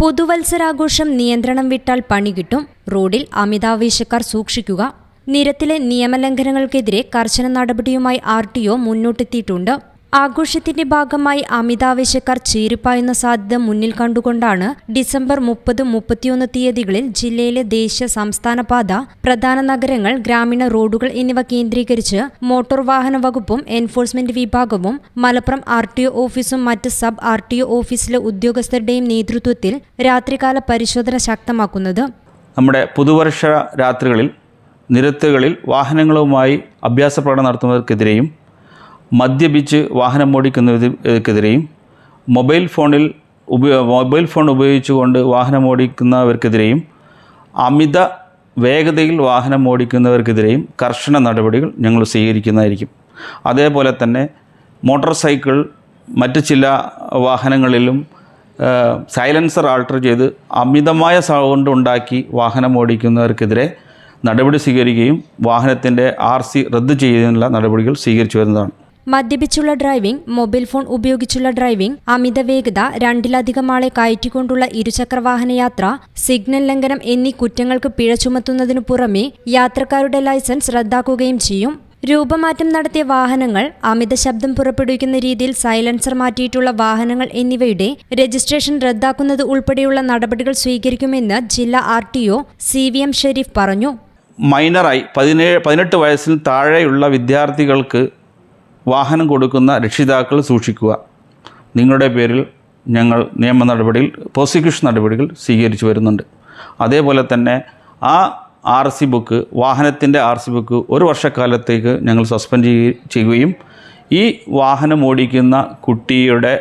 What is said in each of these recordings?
പുതുവത്സരാഘോഷം നിയന്ത്രണം വിട്ടാൽ പണി കിട്ടും. റോഡിൽ അമിതാവേശക്കാർ സൂക്ഷിക്കുക. നിരത്തിലെ നിയമലംഘനങ്ങൾക്കെതിരെ കർശന നടപടിയുമായി ആർ ടി ഒ മുന്നോട്ടെത്തിയിട്ടുണ്ട്. ആഘോഷത്തിന്റെ ഭാഗമായി അമിതാവേശക്കാർ ചീരിപ്പായുന്ന സാധ്യത മുന്നിൽ കണ്ടുകൊണ്ടാണ് ഡിസംബർ മുപ്പത് മുപ്പത്തിയൊന്ന് തീയതികളിൽ ജില്ലയിലെ ദേശീയ സംസ്ഥാന പാത പ്രധാന നഗരങ്ങൾ ഗ്രാമീണ റോഡുകൾ എന്നിവ കേന്ദ്രീകരിച്ച് മോട്ടോർ വാഹന വകുപ്പും എൻഫോഴ്സ്മെന്റ് വിഭാഗവും മലപ്പുറം ആർ ടി ഒ ഓഫീസും മറ്റ് സബ് ആർ ടി ഒ ഓഫീസിലെ ഉദ്യോഗസ്ഥരുടെയും നേതൃത്വത്തിൽ രാത്രികാല പരിശോധന ശക്തമാക്കുന്നത്. നമ്മുടെ പുതുവർഷ രാത്രികളിൽ നിരത്തുകളിൽ വാഹനങ്ങളുമായി അഭ്യാസ പ്രകടനം നടത്തുന്നവർക്കെതിരെയും മദ്യപിച്ച് വാഹനം ഓടിക്കുന്നവർക്കെതിരെയും മൊബൈൽ ഫോണിൽ ഉപയോ മൊബൈൽ ഫോൺ ഉപയോഗിച്ചുകൊണ്ട് വാഹനം ഓടിക്കുന്നവർക്കെതിരെയും അമിത വേഗതയിൽ വാഹനം ഓടിക്കുന്നവർക്കെതിരെയും കർശന നടപടികൾ ഞങ്ങൾ സ്വീകരിക്കുന്നതായിരിക്കും. അതേപോലെ തന്നെ മോട്ടോർ സൈക്കിൾ മറ്റ് ചില വാഹനങ്ങളിലും സൈലൻസർ ആൾട്ടർ ചെയ്ത് അമിതമായ സൗണ്ട് ഉണ്ടാക്കി വാഹനം ഓടിക്കുന്നവർക്കെതിരെ നടപടി സ്വീകരിക്കുകയും വാഹനത്തിന്റെ ആർ സി റദ്ദ് ചെയ്യുന്നതിനുള്ള നടപടികൾ സ്വീകരിച്ചു വരുന്നതാണ്. മദ്യപിച്ചുള്ള ഡ്രൈവിംഗ് മൊബൈൽ ഫോൺ ഉപയോഗിച്ചുള്ള ഡ്രൈവിംഗ് അമിത വേഗത രണ്ടിലധികം ആളെ കയറ്റിക്കൊണ്ടുള്ള ഇരുചക്രവാഹന യാത്ര സിഗ്നൽ ലംഘനം എന്നീ കുറ്റങ്ങൾക്ക് പിഴ ചുമത്തുന്നതിനു പുറമെ യാത്രക്കാരുടെ ലൈസൻസ് റദ്ദാക്കുകയും ചെയ്യും. രൂപമാറ്റം നടത്തിയ വാഹനങ്ങൾ അമിത ശബ്ദം പുറപ്പെടുവിക്കുന്ന രീതിയിൽ സൈലൻസർ മാറ്റിയിട്ടുള്ള വാഹനങ്ങൾ എന്നിവയുടെ രജിസ്ട്രേഷൻ റദ്ദാക്കുന്നത് ഉൾപ്പെടെയുള്ള നടപടികൾ സ്വീകരിക്കുമെന്ന് ജില്ലാ R T O C V M Shareef പറഞ്ഞു. മൈനറായി പതിനേഴ് പതിനെട്ട് വയസ്സിന് താഴെയുള്ള വിദ്യാർത്ഥികൾക്ക് വാഹനം കൊടുക്കുന്ന രക്ഷിതാക്കൾ സൂക്ഷിക്കുക. നിങ്ങളുടെ പേരിൽ ഞങ്ങൾ നിയമ നടപടിയിൽ പ്രോസിക്യൂഷൻ നടപടികൾ സ്വീകരിച്ചു വരുന്നുണ്ട്. അതേപോലെ തന്നെ ആ ആർ സി ബുക്ക് വാഹനത്തിന്റെ ആർ സി ബുക്ക് ഒരു വർഷക്കാലത്തേക്ക് ഞങ്ങൾ സസ്പെൻഡ് ചെയ്യുകയും ഈ വാഹനം ഓടിക്കുന്ന കുട്ടിയുടെ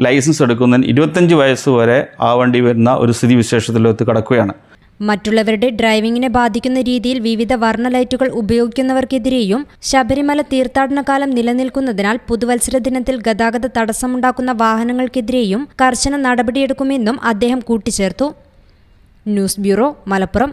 ലൈസൻസ് എടുക്കുന്നതിന് ഇരുപത്തഞ്ച് വയസ്സ് വരെ ആവേണ്ടി വരുന്ന ഒരു സ്ഥിതിവിശേഷത്തിലേക്ക് കടക്കുകയാണ്. മറ്റുള്ളവരുടെ ഡ്രൈവിംഗിനെ ബാധിക്കുന്ന രീതിയിൽ വിവിധ വർണ ലൈറ്റുകൾ ഉപയോഗിക്കുന്നവർക്കെതിരെയും ശബരിമല തീർത്ഥാടനകാലം നിലനിൽക്കുന്നതിനാൽ പുതുവത്സര ദിനത്തിൽ ഗതാഗത തടസ്സമുണ്ടാക്കുന്ന വാഹനങ്ങൾക്കെതിരെയും കർശന നടപടിയെടുക്കുമെന്നും അദ്ദേഹം കൂട്ടിച്ചേർത്തു. News bureau Malappuram.